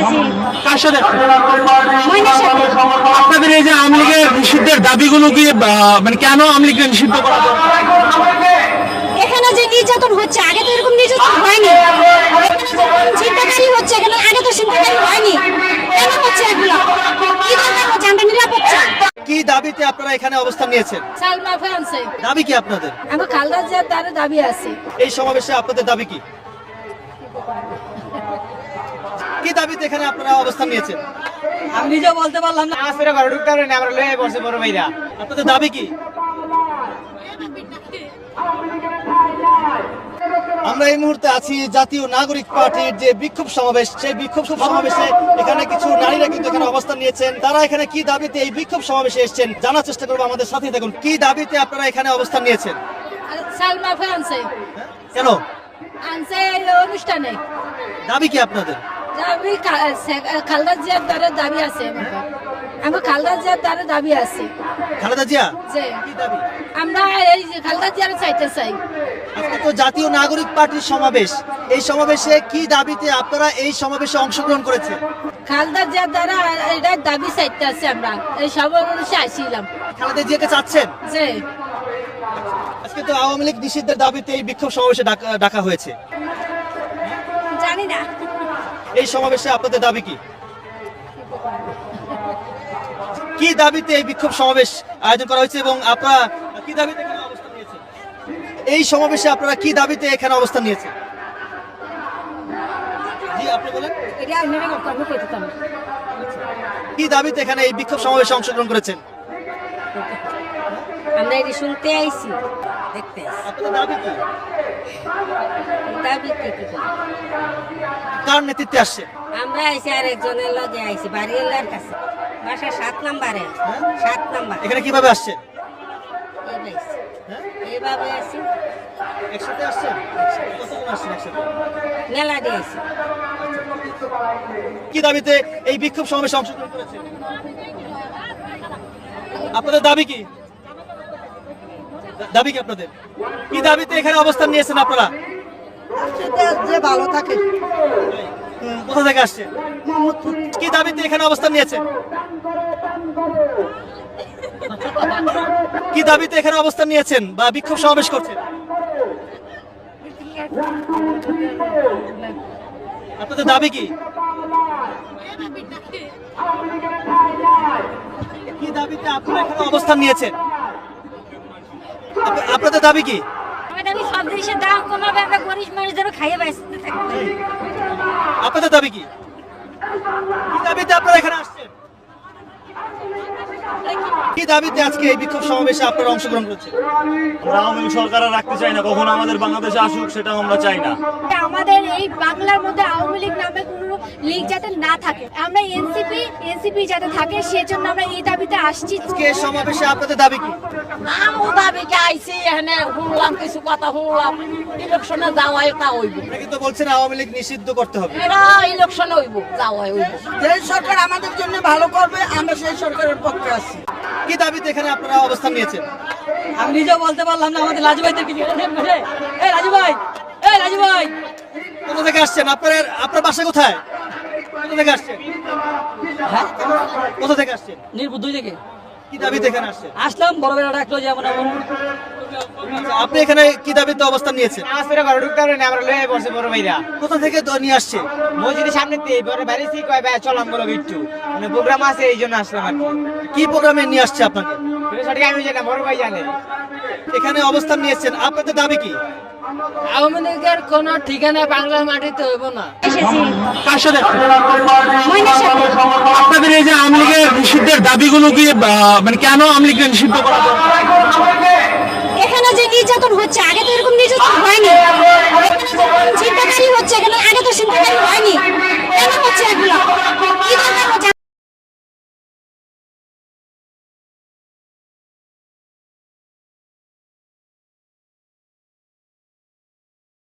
এসেছি কার সাথে? আপনাদের এই যে আওয়ামী লীগের নিষিদ্ধের দাবিগুলো কি মানে কেন আওয়ামী লীগকে নিষিদ্ধ করা এখানে যে নির্যাতন হচ্ছে আগে তো এরকম নির্যাতন হয়নি। চিন্তাকারী হচ্ছে এখানে আগে তো চিন্তাকারী হয়নি। কেন হচ্ছে এগুলো? কি দরকার হচ্ছে? আমরা নিরাপদ কি দাবিতে আপনারা এখানে অবস্থান নিয়েছেন? সালমা ফ্রান্সে দাবি কি আপনাদের? আমার খালদা জিয়ার তার দাবি আছে। এই সমাবেশে আপনাদের দাবি কি? কি দাবিতে এখানে আপনারা অবস্থান নিয়েছেন? আমি নিজেও বলতে পারলাম না। আসলে ঘরে ঢুকতে পারে না আমরা লয়ে বসে বড় ভাইরা। আপনাদের দাবি কি? আমরা এই মুহূর্তে আছি জাতীয় নাগরিক পার্টির যে বিক্ষোভ সমাবেশ সেই বিক্ষোভ সমাবেশে এখানে কিছু নারীরা কিন্তু এখানে অবস্থান নিয়েছেন। তারা এখানে কি দাবিতে এই বিক্ষোভ সমাবেশে এসেছেন জানার চেষ্টা করব আমাদের সাথে দেখুন কি দাবিতে আপনারা এখানে অবস্থান নিয়েছেন? কেন? আনছে অনুষ্ঠানে। দাবি কি আপনাদের? দাবি খালদা জিয়ার তার দাবি আছে আমার খালদা জিয়ার তার দাবি আছে। খালেদা জিয়া? দাবি? আমরা এই খালদা জিয়ার চাইতে চাই। আজকে তো জাতীয় নাগরিক পার্টির সমাবেশ। এই সমাবেশে কি দাবিতে আপনারা এই সমাবেশে অংশগ্রহণ করেছেন খালদা জিয়ার দ্বারা এটা দাবি চাইতে আছে আমরা। এই অনুষ্ঠানে আসছিলাম খালেদা জিয়াকে চাচ্ছেন? যে আজকে তো আওয়ামী লীগ নিষিদ্ধের দাবিতে এই বিক্ষোভ সমাবেশে ডাকা- ডাকা হয়েছে। জানি না। এই সমাবেশে আপনাদের দাবি কি? কি দাবিতে এই বিক্ষোভ সমাবেশ আয়োজন করা হয়েছে এবং আপনারা কি দাবিতে এখানে অবস্থান নিয়েছেন? এই সমাবেশে আপনারা কি দাবিতে এখানে অবস্থান নিয়েছেন? জি আপনি বলেন। এটা আমি আমি করতাম কি দাবিতে এখানে এই বিক্ষোভ সমাবেশে অংশগ্রহণ করেছেন? আমরা এটি শুনতে আইছি। দেখতে আইছি। দাবি কি? কি কি কার নেতৃত্বে আসছে আমরা আইছি আর একজনের লগে আইছি বাড়িওয়ালার কাছে। বাসা সাত নাম্বারে সাত নাম্বার। এখানে কীভাবে আসছে এইভাবে একসাথে? মেলা দিয়ে আইছি। কি দাবিতে এই বিক্ষোভ সমাবেশে অংশগ্রহণ করেছেন? আপনাদের দাবি কি? দাবি কি আপনাদের? কি দাবিতে এখানে অবস্থান নিয়েছেন আপনারা? যে ভালো থাকে। কোথা থেকে আসছেন কি দাবিতে এখানে অবস্থান নিয়েছেন? কি দাবিতে এখানে অবস্থান নিয়েছেন বা বিক্ষোভ সমাবেশ করছেন? আপনাদের দাবি কি? কি দাবিতে আপনারা এখানে অবস্থান নিয়েছেন? আপনাদের দাবি কি? আমাদের আমি সব জিনিসের দাম কমাবে আমরা গরিব মানুষ খাইয়ে বাঁচতে থাকব। আপনাদের দাবি কি? কি দাবিতে আপনারা এখানে আসছেন? কি দাবিতে আজকে এই বিক্ষোভ সমাবেশে আপনারা অংশগ্রহণ করছেন? আমরা আওয়ামী সরকার রাখতে চাই না কখনো আমাদের বাংলাদেশে আসুক সেটা আমরা চাই না। আমাদের এই বাংলার মধ্যে আওয়ামী লীগ নামে কোনো লীগ যাতে না থাকে। আমরা এনসিপি এনসিপি যাতে থাকে সেজন্য আমরা এই দাবিতে আসছি। আজকে সমাবেশে আপনাদের দাবি কি? আমু আইছি এখানে শুনলাম কিছু কথা শুনলাম। ইলেকশনে যাওয়াই তা হইব। আপনারা বলছেন আওয়ামী লীগ নিষিদ্ধ করতে হবে। এরা ইলেকশন হইব যাওয়াই হইব। যে সরকার আমাদের জন্য ভালো করবে আমরা সেই সরকারের পক্ষে আছি। কি দাবিতে এখানে আপনারা অবস্থান নিয়েছেন? আমি নিজেও বলতে পারলাম না আমাদের লাজু ভাইদের কিছু এই রাজু ভাই এই রাজু ভাই। কোথা থেকে আসছেন? আপনার আপনার বাসা কোথায়? কোথা থেকে আসছেন? কোথা থেকে আসছেন? নির্বুদ্ধ দুই থেকে কি দাবিতে এখানে আসছেন আসলাম বড় বেড়া ডাকলো যেমন আচ্ছা, আপনি এখানে কি দাবিতে অবস্থান নিয়েছেন? আসলে ঘরে ঢুকতে পারে আমরা লয়ে বসে বড় ভাইরা। কোথা থেকে তো নিয়ে আসছে? মসজিদের সামনে বড় কয় ভাই চলাম বলো একটু। মানে প্রোগ্রাম আছে এই জন্য আসলাম আর কি। কি প্রোগ্রামে নিয়ে আসছে আপনাকে? সঠিক আমি জানি বড় ভাই জানে। এখানে অবস্থান নিয়েছেন। আপনাদের দাবি কি? আওয়ামী লীগের কোন ঠিকানা বাংলার মাটিতে হইব না। আপনাদের এই যে আওয়ামী লীগের নিষিদ্ধের দাবিগুলো কি মানে কেন আওয়ামী লীগকে নিষিদ্ধ করা এখানে যে নির্যাতন হচ্ছে আগে তো এরকম নির্যাতন হয়নি। চিন্তাকারী হচ্ছে এখানে আগে তো চিন্তাকারী হয়নি। কেন হচ্ছে এগুলো?